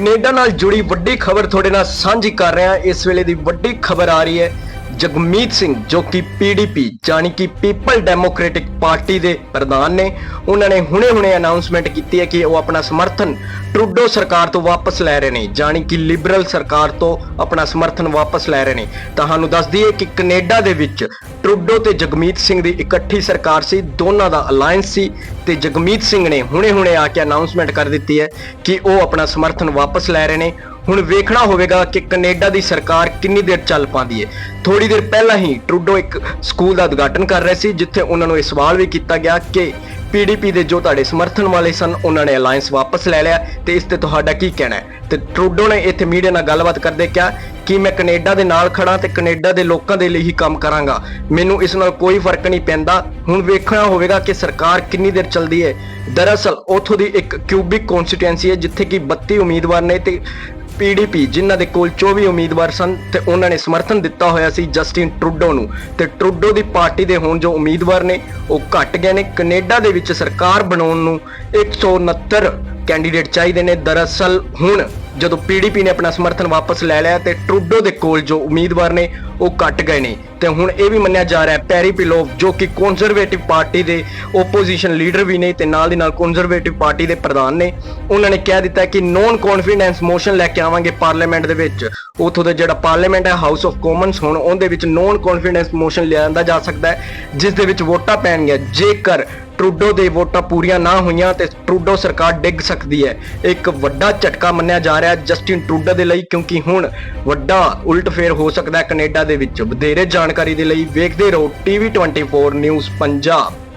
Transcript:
Canada ਨਾਲ ਜੁੜੀ ਵੱਡੀ ਖਬਰ ਤੁਹਾਡੇ ਨਾਲ ਸਾਂਝੀ ਕਰ ਰਹੇ ਇਸ ਵੇਲੇ ਦੀ ਵੱਡੀ ਖਬਰ ਆ ਰਹੀ ਹੈ ਜਗਮੀਤ ਸਿੰਘ, ਜੋ ਕਿ ਪੀਡੀਪੀ ਜਾਨੀ ਕਿ ਪੀਪਲ ਡੈਮੋਕ੍ਰੈਟਿਕ ਪਾਰਟੀ ਦੇ ਪ੍ਰਧਾਨ ਨੇ। ਉਹਨਾਂ ਨੇ ਹੁਣੇ-ਹੁਣੇ ਅਨਾਉਂਸਮੈਂਟ ਕੀਤੀ ਹੈ ਕਿ ਉਹ ਆਪਣਾ ਸਮਰਥਨ ਟਰੂਡੋ ਸਰਕਾਰ ਤੋਂ ਵਾਪਸ ਲੈ ਰਹੇ ਨੇ ਜਾਨੀ ਕਿ ਲਿਬਰਲ ਸਰਕਾਰ ਤੋਂ ਆਪਣਾ ਸਮਰਥਨ ਵਾਪਸ ਲੈ ਰਹੇ ਨੇ। ਤੁਹਾਨੂੰ ਦੱਸ ਦਈਏ ਕਿ ਕੈਨੇਡਾ ਦੇ ਵਿੱਚ ਟਰੂਡੋ ਤੇ ਜਗਮੀਤ ਸਿੰਘ ਦੀ ਇਕੱਠੀ ਸਰਕਾਰ ਸੀ, ਦੋਨਾਂ ਦਾ ਅਲਾਈਅੰਸ ਸੀ ਤੇ ਜਗਮੀਤ ਸਿੰਘ ਨੇ ਹੁਣੇ-ਹੁਣੇ ਆ ਕੇ ਅਨਾਉਂਸਮੈਂਟ ਕਰ ਦਿੱਤੀ ਹੈ ਕਿ ਉਹ ਆਪਣਾ ਸਮਰਥਨ ਵਾਪਸ ਲੈ ਰਹੇ ਨੇ। ਹੁਣ ਵੇਖਣਾ ਹੋਵੇਗਾ ਕਿ ਕੈਨੇਡਾ ਦੀ ਸਰਕਾਰ ਕਿੰਨੀ ਦੇਰ ਚੱਲ ਪਾਉਂਦੀ ਹੈ। ਥੋੜੀ ਦੇਰ ਪਹਿਲਾਂ ਹੀ ਟਰੂਡੋ ਇੱਕ ਸਕੂਲ ਦਾ ਉਦਘਾਟਨ ਕਰ ਰਹੇ ਸੀ, ਜਿੱਥੇ ਉਹਨਾਂ ਨੂੰ ਇਹ ਸਵਾਲ ਵੀ ਕੀਤਾ ਗਿਆ ਕਿ ਪੀਡੀਪੀ ਦੇ ਜੋ ਤੁਹਾਡੇ ਸਮਰਥਨ ਵਾਲੇ ਸਨ, ਉਹਨਾਂ ਨੇ ਅਲਾਈਅੰਸ ਵਾਪਸ ਲੈ ਲਿਆ ਤੇ ਇਸ ਤੇ ਤੁਹਾਡਾ ਕੀ ਕਹਿਣਾ ਹੈ? ਤੇ ਟਰੂਡੋ ਨੇ ਇੱਥੇ ਮੀਡੀਆ ਨਾਲ ਗੱਲਬਾਤ ਕਰਦੇ ਕਿਹਾ ਕਿ ਮੈਂ ਕੈਨੇਡਾ ਦੇ ਨਾਲ ਖੜਾ ਤੇ ਕੈਨੇਡਾ ਦੇ ਲੋਕਾਂ ਦੇ ਲਈ ਹੀ ਕੰਮ ਕਰਾਂਗਾ। ਮੈਨੂੰ ਇਸ ਨਾਲ ਕੋਈ ਫ਼ਰਕ ਨਹੀਂ ਪੈਂਦਾ। ਹੁਣ ਵੇਖਣਾ ਹੋਵੇਗਾ ਕਿ ਸਰਕਾਰ ਕਿੰਨੀ ਦੇਰ ਚੱਲਦੀ ਹੈ। ਦਰਅਸਲ, ਉਥੋਂ ਦੀ ਇੱਕ ਕਿਊਬਿਕ ਕਨਸਟੀਟੂਐਂਸੀ ਹੈ, ਜਿੱਥੇ ਕਿ 32 ਉਮੀਦਵਾਰ ਨੇ ਤੇ ਪੀਡੀਪੀ ਜਿਨ੍ਹਾਂ ਦੇ ਕੋਲ 24 ਉਮੀਦਵਾਰ ਸਨ ਤੇ ਉਹਨਾਂ ਨੇ ਸਮਰਥਨ ਦਿੱਤਾ ਹੋਇਆ ਸੀ ਜਸਟਿਨ ਟਰੂਡੋ ਨੂੰ। ਤੇ ਟਰੂਡੋ ਦੀ ਪਾਰਟੀ ਦੇ ਹੁਣ ਜੋ ਉਮੀਦਵਾਰ ਨੇ, ਉਹ ਘਟ ਗਏ ਨੇ। ਕੈਨੇਡਾ ਦੇ ਵਿੱਚ ਸਰਕਾਰ ਬਣਾਉਣ ਨੂੰ 169 ਕੈਂਡੀਡੇਟ ਚਾਹੀਦੇ ਨੇ। ਦਰਅਸਲ ਹੁਣ ਜਦੋਂ ਪੀਡੀਪੀ ਨੇ ਆਪਣਾ ਸਮਰਥਨ ਵਾਪਸ ਲੈ ਲਿਆ ਤੇ ਟਰੂਡੋ ਦੇ ਕੋਲ ਜੋ ਉਮੀਦਵਾਰ ਨੇ, ਉਹ ਕੱਟ ਗਏ ਨੇ। ਤੇ ਹੁਣ ਇਹ ਵੀ ਮੰਨਿਆ ਜਾ ਰਿਹਾ ਹੈ ਪੈਰੀ ਪਿਲੋਵ ਜੋ ਕਿ ਕੰਜ਼ਰਵੇਟਿਵ ਪਾਰਟੀ ਦੇ ਓਪੋਜੀਸ਼ਨ ਲੀਡਰ ਵੀ ਨੇ ਤੇ ਨਾਲ ਦੀ ਨਾਲ ਕੰਜ਼ਰਵੇਟਿਵ ਪਾਰਟੀ ਦੇ ਪ੍ਰਧਾਨ ਨੇ, ਉਹਨਾਂ ਨੇ ਕਹਿ ਦਿੱਤਾ ਕਿ ਨੋਨ ਕੌਨਫੀਡੈਂਸ ਮੋਸ਼ਨ ਲੈ ਕੇ ਆਵਾਂਗੇ ਪਾਰਲੀਮੈਂਟ ਦੇ ਵਿੱਚ। ਉਥੋਂ ਦਾ ਜਿਹੜਾ ਪਾਰਲੀਮੈਂਟ ਹੈ ਹਾਊਸ ਆਫ ਕਾਮਨਸ ਹੁਣ ਉਹਦੇ ਵਿੱਚ ਨੋਨ ਕੌਨਫੀਡੈਂਸ ਮੋਸ਼ਨ ਲਿਆਂਦਾ ਜਾ ਸਕਦਾ ਹੈ, ਜਿਸ ਦੇ ਵਿੱਚ ਵੋਟਾਂ ਪੈਣਗੀਆਂ। ਜੇਕਰ ਟਰੂਡੋ ਦੇ ਵੋਟਾਂ ਪੂਰੀਆਂ ਨਾ ਹੋਈਆਂ ਤੇ ਟਰੂਡੋ ਸਰਕਾਰ ਡਿੱਗ ਸਕਦੀ ਹੈ। ਇੱਕ ਵੱਡਾ ਝਟਕਾ ਮੰਨਿਆ ਜਾ ਰਿਹਾ ਜਸਟਿਨ ਟਰੂਡੋ ਦੇ ਲਈ, ਕਿਉਂਕਿ ਹੁਣ ਵੱਡਾ ਉਲਟਫੇਰ ਹੋ ਸਕਦਾ ਹੈ ਕੈਨੇਡਾ ਦੇ ਵਿੱਚ। ਵਧੇਰੇ ਜਾਣਕਾਰੀ ਦੇ ਲਈ ਵੇਖਦੇ ਰਹੋ ਟੀਵੀ 24 ਨਿਊਜ਼ ਪੰਜਾਬ।